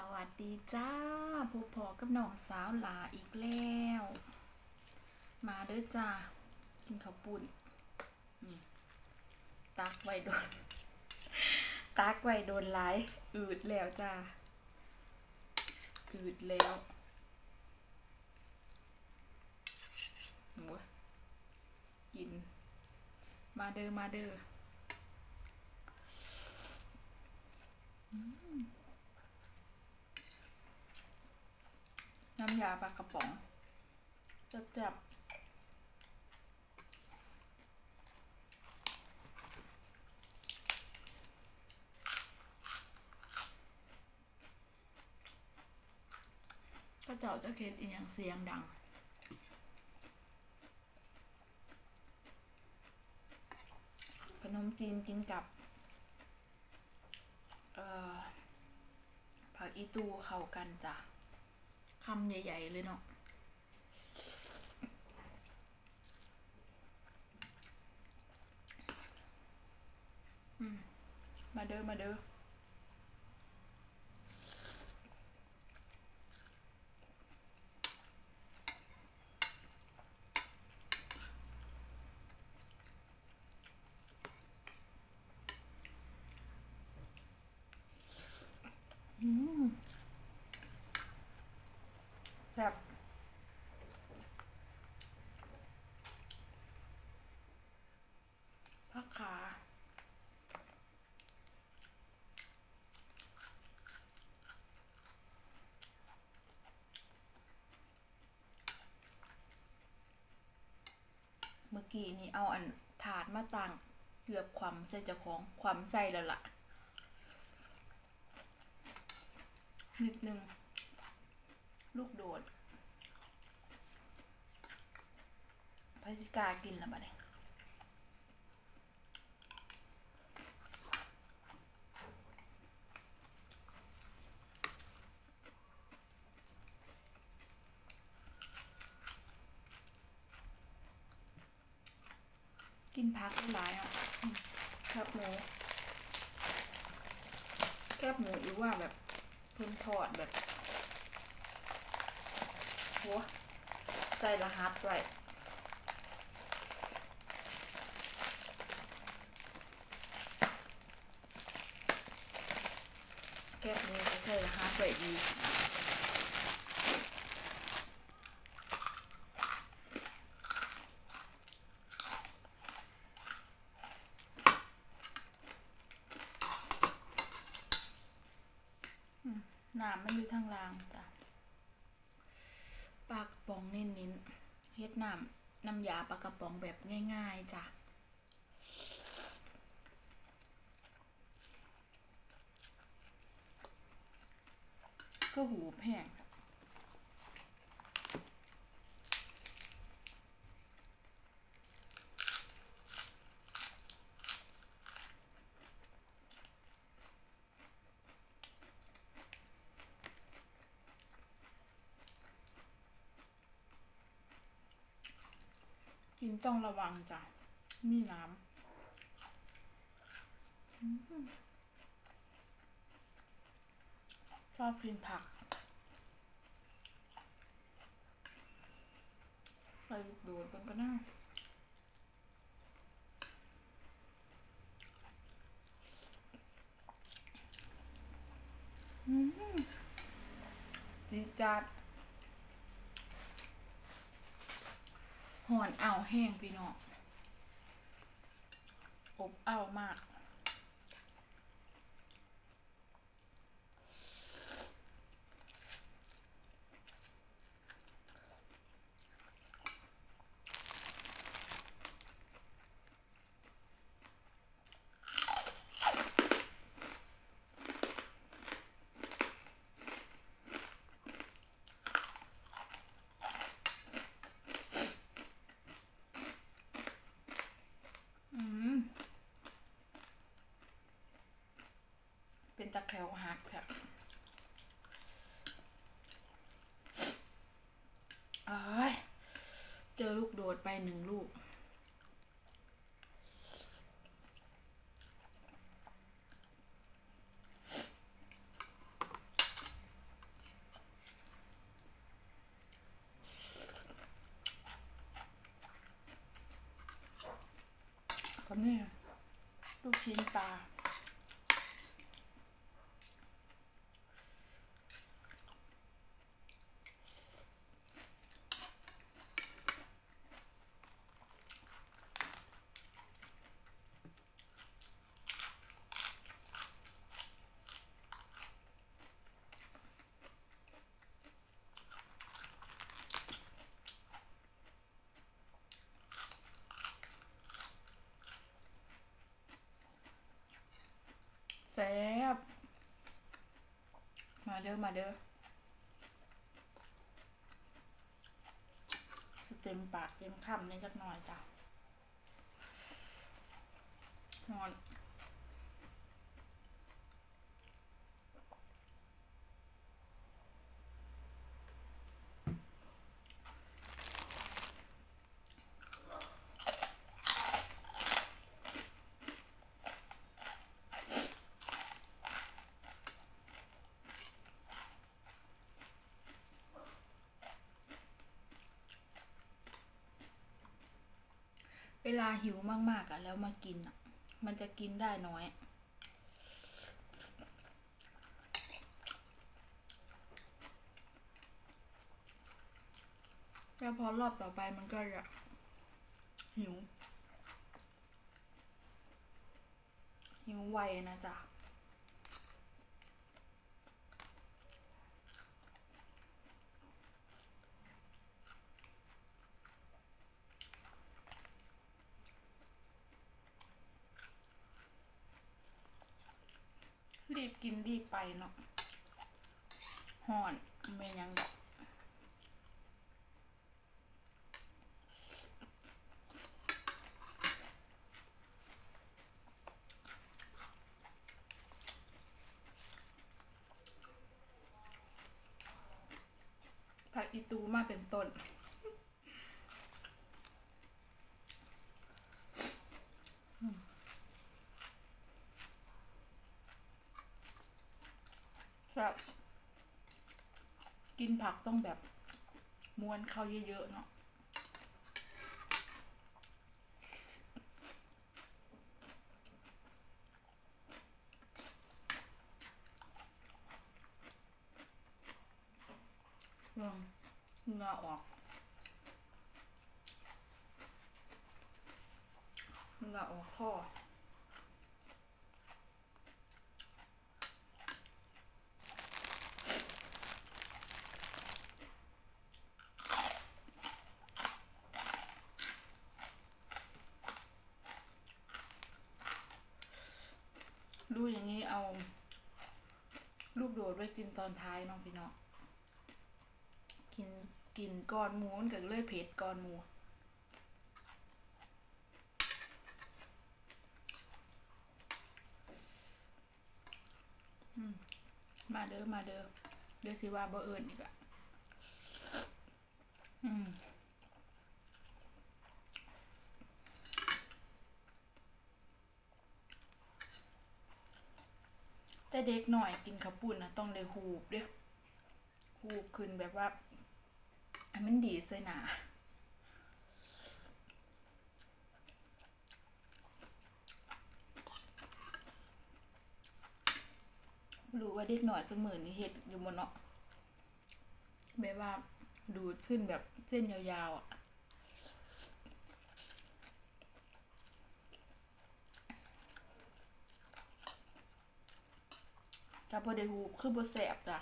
สวัสดีจ้าพบพอกับน้องสาวหลาอีกแล้ว มาเด้อจ้ากินข้าวปุ้นนี่ตักไว้โดน ตักไว้โดนหลายอืดแล้วจ้าอืดแล้วโอ้ยกิน มาเด้อมาเด้อ น้ำยาปลากระป๋องจับจับก็เจ้าจะเค็ดอีกอย่างเสียงดังขนมจีนกินกับเอ่อผักอีตูเข้ากันจ้ะ คำใหญ่ ๆ เลยเนาะมาเด้อมาเด้อม แซ่บผักขาเมื่อกี้นี่เอาอันถาดมาตั้งเกือบความใส่เจ้าของความใส่แล้วล่ะ นิดนึง ลูกโดดพาสิกากินแล้วบัดนี้กินพักหลายอะแคบหมูแคบหมูหรือว่าแบบเพิ่นทอดแบบ ใส่รหัสไว้แคบหมูจะใส่รหัสไว้ดี น้ำมันอยู่ทางล่างจ้ะปลากระป๋องเน้นๆเฮ็ด น้ำน้ำยาปลากระป๋องแบบง่าย ๆจ้ะก็หูแพง กินต้องระวังจ้ะ มีน้ำอืมชอบกินผัก ใส่ลูกโดดกันก็น่าอืมจีจัด หอนอ่าวแห้งพี่น้องอบอ้าวมาก ตะแคลหักค่บเอ้ยเจอลูกโดดไปหนึ่งลูก ก็นี่ลูกชิ้นปลา มาเด้อเด้อสเต็มปากเต็มคำนี่จักหน่อยจ้ะนอน เวลาหิวมากๆอะ แล้วมากินอะ มันจะกินได้น้อย แล้วพอรอบต่อไปมันก็จะหิว หิวไวนะจ๊ะ รีบกินรีบไปเนาะห่อนไม่ยังดอกผักอีตูมาเป็นต้น ครับ กินผักต้องแบบม้วนเข้าเยอะๆเนาะลองเหงาออกเหงาออกข้อ ดูอย่างนี้เอาลูกโดดไว้กินตอนท้ายน้องพี่น้องกินกินก้อนหมูมันก็เลยเผ็ดก้อนหมูมมาเด้อมาเด้อเดี๋ยวสิว่าบ่เอิญอีกอะอืม แต่เด็กหน่อยกินข้าวปุ้นนะต้องได้หูบเด้อหูบขึ้นแบบว่าอันมันดีใส่หนารู้ว่าเด็กหน่อยเสมอนี่เห็ดอยู่บนเนาะแบบว่าดูดขึ้นแบบเส้นยาวๆอะ ถ้าบ่ได้หูคือบ่แสบจ้ะ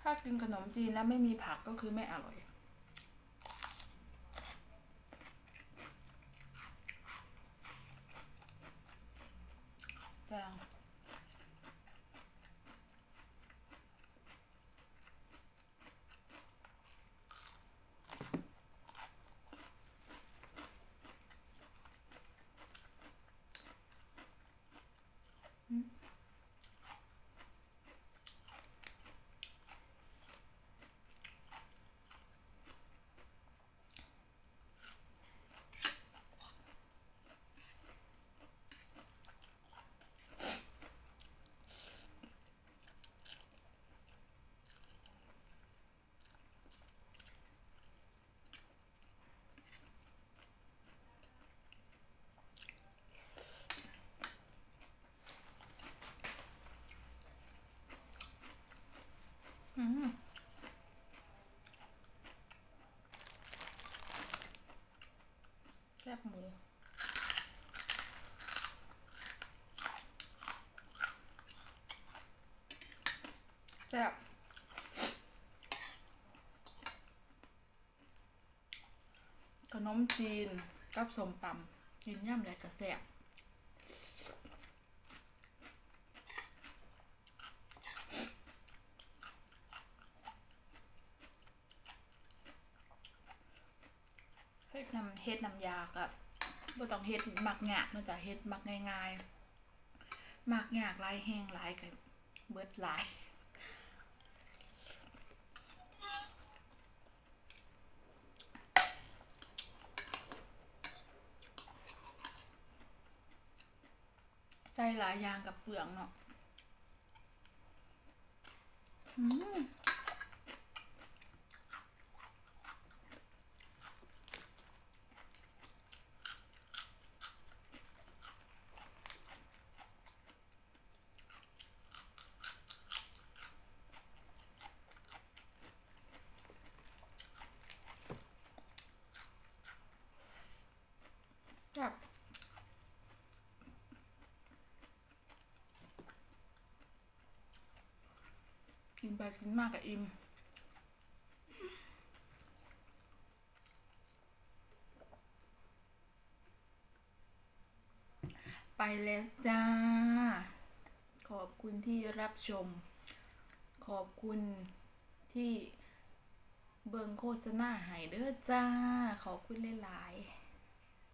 ถ้ากินขนมจีนแล้วไม่มีผักก็คือไม่อร่อย จ้า หมู แซ่บขนมจีนกับสมตำกินย่ำแล้วก็แซ่บ เฮ็ดน้ำยากับบ่ต้องเฮ็ดหมักยากเนอกจากเฮ็ดหมักง่ายๆหมักยากหลายแห้งหลายก็เบิดหลายใส่หลายอย่างกับเปลืองเนาะอืม จับกินไปกินมากกับอิมไปแล้วจ้า ขอบคุณที่รับชม ขอบคุณที่เบิงโฆษณาให้เด้อจ้า ขอบคุณหลายๆ